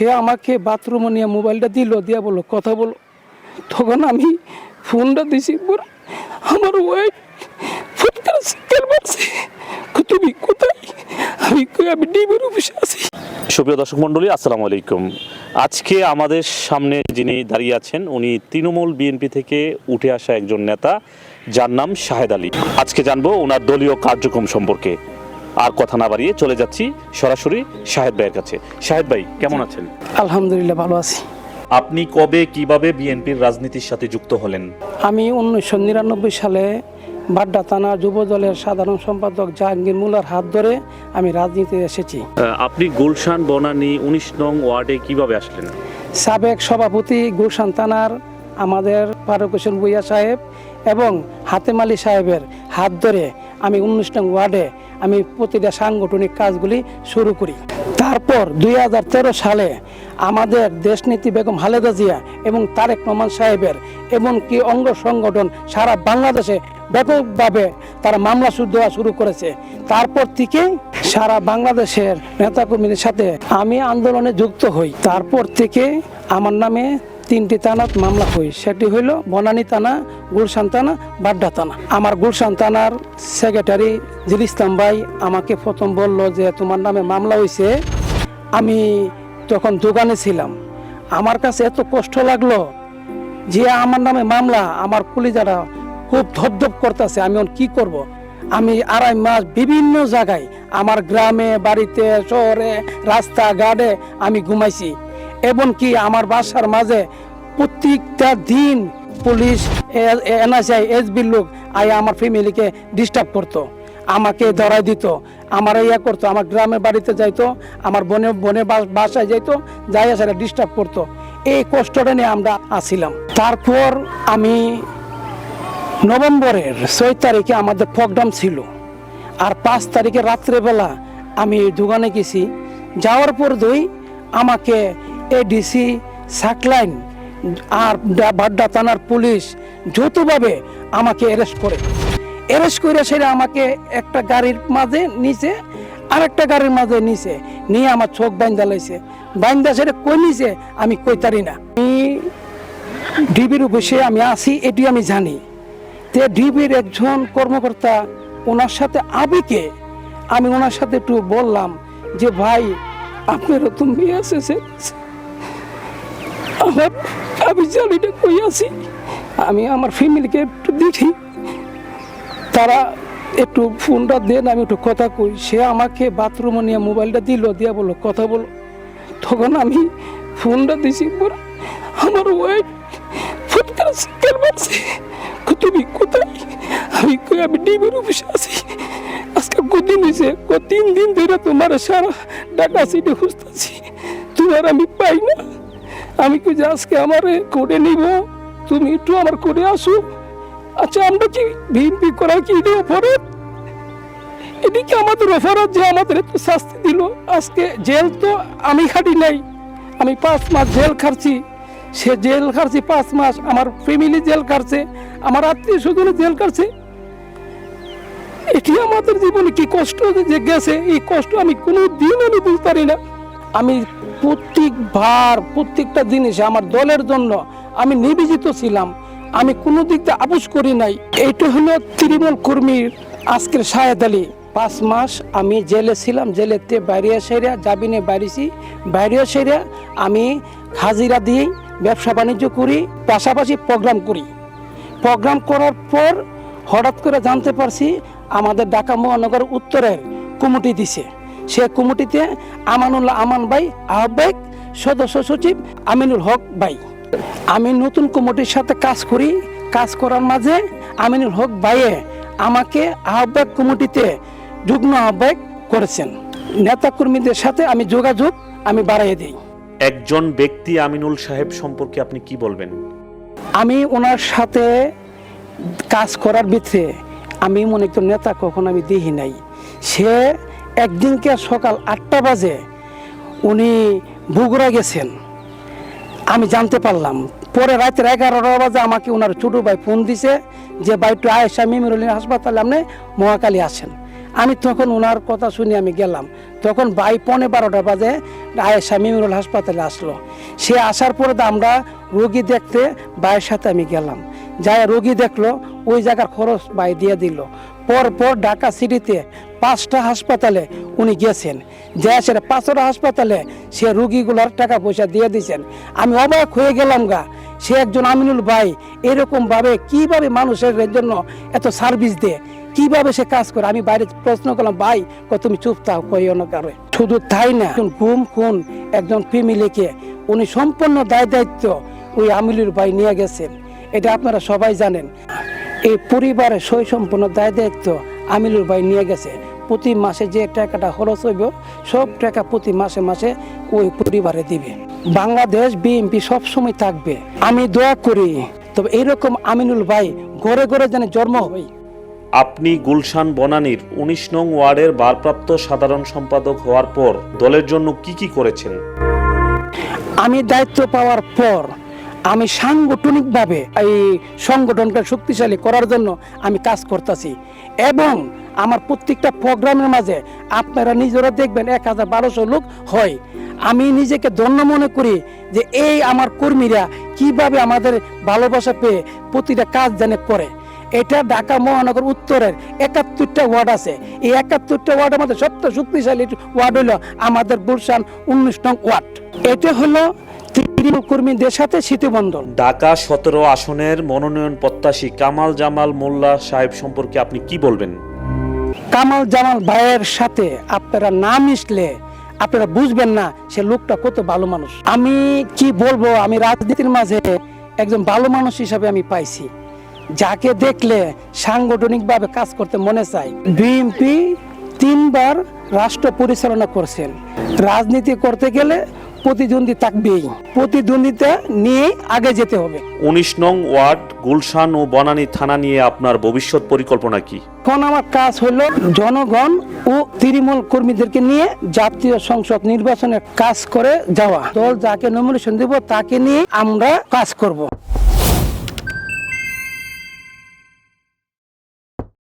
সে আমাকে বাথরুমে নিয়ে মোবাইলটা দিল, দিয়া বলল, কথা বলো। তখন আমি ফোনটা দিছি আমার তুমি কোথায়? আমি সুপ্রিয় দর্শক মণ্ডলী, আসসালামু আলাইকুম। আজকে আমাদের সামনে যিনি দাঁড়িয়ে আছেন, উনি তৃণমূল বিএনপি থেকে উঠে আসা একজন নেতা, যার নাম শাহেদ আলী। আজকে জানব ওনার দলীয় কার্যক্রম সম্পর্কে। আর কথা না বাড়িয়ে চলে যাচ্ছি সরাসরি শাহেদ ভাইয়ের কাছে। শাহেদ ভাই কেমন আছেন? আলহামদুলিল্লাহ ভালো আছি। আপনি কবে কীভাবে বিএনপির রাজনীতির সাথে যুক্ত হলেন? আমি উনিশশো নিরানব্বই সালে বাড্ডা থানা যুব দলের সাধারণ সম্পাদক জাহাঙ্গীর মুলার হাত ধরে আমি রাজনীতিতে এসেছি। আপনি গুলশান বনানী উনিশ নং ওয়ার্ডে কীভাবে আসলেন? সাবেক সভাপতি গুলশান থানার আমাদের ফারুক হোসেন ভুইয়া সাহেব এবং হাতেম আলী সাহেবের হাত ধরে আমি উনিশ নং ওয়ার্ডে আমি প্রতিটা সাংগঠনিক কাজগুলি শুরু করি। তারপর দুই হাজার তেরো সালে আমাদের দেশনীতি বেগম হালেদা জিয়া এবং তারেক রহমান সাহেবের এমনকি অঙ্গ সংগঠন সারা বাংলাদেশে ব্যাপকভাবে তারা মামলা দেওয়া শুরু করেছে। তারপর থেকে সারা বাংলাদেশের নেতাকর্মীদের সাথে আমি আন্দোলনে যুক্ত হই। তারপর থেকে আমার নামে তিনটি থানাত মামলা হই। সেটি হইল বনানী থানা, গুলশান থানা, বাড্ডা থানা। আমার গুলশান থানার সেক্রেটারি জিল ইসলাম ভাই আমাকে প্রথম বলল যে, তোমার নামে মামলা হয়েছে আমি তখন দোকানে ছিলাম। আমার কাছে এত কষ্ট লাগল যে, আমার নামে মামলা। আমার পুলিশারা খুব ধপধপ করতেছে। আমি কি করব। আমি আড়াই মাস বিভিন্ন জায়গায়, আমার গ্রামে, বাড়িতে, শহরে, রাস্তাঘাটে আমি ঘুমাইছি। এমনকি আমার বাসার মাঝে প্রত্যেকটা দিন পুলিশ এনআইসিআই এসবির লোক আয় আমার ফ্যামিলিকে ডিস্টার্ব করতো, আমাকে ধরাই দিত, আমার ইয়া করতো, আমার গ্রামের বাড়িতে যাইতো, আমার বনে বনে বাস- বাসায় যাইতো যাই সেটা ডিস্টার্ব করতো। এই কষ্টটা নিয়ে আমরা আসিলাম। তারপর আমি নভেম্বরের ছয় তারিখে আমাদের প্রোগ্রাম ছিল। আর পাঁচ তারিখে রাত্রেবেলা আমি দোকানে গেছি। যাওয়ার পর দুই আমাকে এডিসি সাকলাইন আর বাড্ডা থানার পুলিশ যৌথভাবে আমাকে অ্যারেস্ট করে। অ্যারেস্ট করে সেটা আমাকে একটা গাড়ির মাঝে নিচে আর একটা গাড়ির মাঝে নিচে নিয়ে আমার চোখ বাইন্দা লাইছে। বাইন্দা সেটা কই নিছে, আমি কইতারি না। আমি ডিবির অফিসে আমি আছি, এটি আমি জানি। তে ডিবির একজন কর্মকর্তা ওনার সাথে আবিকে আমি ওনার সাথে একটু বললাম যে, ভাই, আপনারও তো মেয়ে এসেছে আমার আমি জানি কই আছি। আমি আমার ফ্যামিলিকে একটু দেখি। তারা একটু ফোনটা দেন, আমি একটু কথা কই। সে আমাকে বাথরুমে নিয়ে মোবাইলটা দিল, দিয়া বলল, কথা বলো। তখন আমি ফোনটা দিছি আমার ওয়াইফ ফোন করে মারছে। তুমি কোথায়? আমি কই, আমি ডিবির অফিসে আছি। আজকে কদিন হয়েছে তিন দিন ধরে তোমার সারা ডাটা সিটে খুঁজতেছি। তোমার আমি পাই না। আমি কি যে আজকে আমার কোর্টে নিব? তুমি একটু আমার কোর্টে আসো। আচ্ছা আমরা কি বিএনপি করা কি এটা অপরাধ? এদিকে আমাদের অপরাধ যে আমাদের একটু শাস্তি দিল। আজকে জেল তো আমি খাটি নাই। আমি পাঁচ মাস জেল খাচ্ছি সে জেল খাচ্ছি পাঁচ মাস, আমার ফ্যামিলি জেল কাটছে আমার আত্মীয় স্বজন জেল কাটছে এটি আমাদের জীবনে কি কষ্ট যে গেছে? এই কষ্ট আমি কোনো দিন আমি বুঝতে পারি না। আমি প্রত্যেকবার, প্রত্যেকটা জিনিসে আমার দলের জন্য আমি নিবেদিত ছিলাম। আমি কোনো দিক দিয়ে আপোষ করি নাই। এইটা হলো তৃণমূল কর্মীর আজকের শাহেদ আলী। পাঁচ মাস আমি জেলে ছিলাম, জেলেতে বাইরে সেরা জাবিনে বাইরেছি বাইরে সেরা আমি হাজিরা দিয়ে ব্যবসা বাণিজ্য করি, পাশাপাশি প্রোগ্রাম করি। প্রোগ্রাম করার পর হঠাৎ করে জানতে পারছি আমাদের ঢাকা মহানগর উত্তরের কমিটি দিছে। সে কমিটিতে আমানুল্লাহ আমান ভাই আহ্বায়ক সদস্য সচিব আমিনুল হক ভাই। আমি নতুন কমিটির সাথে কাজ করি। কাজ করার মাঝে আমিনুল হক ভাইয়ে আমাকে আহ্বায়ক কমিটিতে যুগ্ম আহ্বায়ক করেছেন। নেতাকর্মীদের সাথে আমি যোগাযোগ আমি বাড়াইয়ে দিই। একজন ব্যক্তি আমিনুল সাহেব সম্পর্কে আপনি কি বলবেন? আমি ওনার সাথে কাজ করার ভিতরে আমি মনে করি নেতা কখন আমি দেখি নাই। সে একদিনকে সকাল আটটা বাজে উনি বগুড়া গেছেন। আমি জানতে পারলাম। পরে রাতের এগারোটা বাজে আমাকে ওনার ছোটো ভাই ফোন দিছে যে একটু আয়েশা মেমোরিয়াল হাসপাতালে আপনি মহাকালী আসেন। আমি তখন ওনার কথা শুনে আমি গেলাম। তখন বাই পনে বারোটা বাজে আয়েশা মেমোরিয়াল হাসপাতালে আসলো। সে আসার পরে আমরা রোগী দেখতে বাইয়ের সাথে আমি গেলাম। যাই রোগী দেখল, ওই জায়গার খরচ বাই দিয়ে দিল। পরপর ঢাকা সিটিতে পাঁচটা হাসপাতালে উনি গেছেন। যে সেটা পাঁচটা হাসপাতালে সে রুগীগুলোর টাকা পয়সা দিয়ে দিয়েছেন। আমি অবাক হয়ে গেলাম গা, সে একজন আমিনুল ভাই এরকম ভাবে কীভাবে মানুষের জন্য এত সার্ভিস দেয়? কীভাবে সে কাজ করে? আমি বাইরে প্রশ্ন করলাম, ভাই কো তুমি চুপ থাও কইও না কারও শুধু তাই না, একজন গুম খুন, একজন ফ্যামিলিকে উনি সম্পূর্ণ দায় দায়িত্ব ওই আমিনুল ভাই নিয়ে গেছেন। এটা আপনারা সবাই জানেন। এই পরিবারের সই সম্পূর্ণ দায় দায়িত্ব আমিনুল ভাই নিয়ে গেছে। প্রতি মাসে যে টাকাটা খরচ হইব সব টাকা প্রতি মাসে মাসে ওই পরিবারে দিবে। বাংলাদেশ বিএনপি সবসময় থাকবে। আমি দোয়া করি। তবে এরকম আমিনুল ভাই ঘরে ঘরে যেন জন্ম হই আপনি গুলশান বনানীর উনিশ নং ওয়ার্ডের ভারপ্রাপ্ত সাধারণ সম্পাদক হওয়ার পর দলের জন্য কি কি করেছেন? আমি দায়িত্ব পাওয়ার পর আমি সাংগঠনিকভাবে এই সংগঠনটা শক্তিশালী করার জন্য আমি কাজ করতেছি। এবং আমার প্রত্যেকটা প্রোগ্রামের মাঝে আপনারা নিজেরা দেখবেন এক হাজার বারোশো লোক হয়। আমি নিজেকে ধন্য মনে করি যে এই আমার কর্মীরা কীভাবে আমাদের ভালোবাসা পেয়ে প্রতিটা কাজ জানে করে। এটা ঢাকা মহানগর উত্তরের একাত্তরটা ওয়ার্ড আছে। এই একাত্তরটা ওয়ার্ডের মধ্যে সবচেয়ে শক্তিশালী ওয়ার্ড হলো আমাদের গুলশান উনিশ নং ওয়ার্ড। এটা হলো কর্মীদের সাথে স্মৃতিবন্ধন। ঢাকা সতেরো আসনের মনোনয়ন প্রত্যাশী কামাল জামাল মোল্লা সাহেব সম্পর্কে আপনি কি বলবেন? কামাল জামাল ভাইয়ের সাথে আপনারা না মিশলে আপনারা বুঝবেন না সে লোকটা কত ভালো মানুষ। আমি কি বলব আমি রাজনীতির মাঝে একজন ভালো মানুষ হিসাবে আমি পাইছি। যাকে দেখলে সাংগঠনিকভাবে কাজ করতে মনে চায়। বিএনপি তিনবার রাষ্ট্র পরিচালনা করছেন। রাজনীতি করতে গেলে প্রতিদ্বন্দ্বী থাকবেই। প্রতিদ্বন্দ্বিতা নিয়ে আগে যেতে হবে। উনিশ নং ওয়ার্ড গুলশান ও বনানী থানা নিয়ে আপনার ভবিষ্যৎ পরিকল্পনা কি? এখন আমার কাজ হলো জনগণ ও তৃণমূল কর্মীদেরকে নিয়ে জাতীয় সংসদ নির্বাচনের কাজ করে যাওয়া। দল যাকে নমিনেশন দেব তাকে নিয়ে আমরা কাজ করব।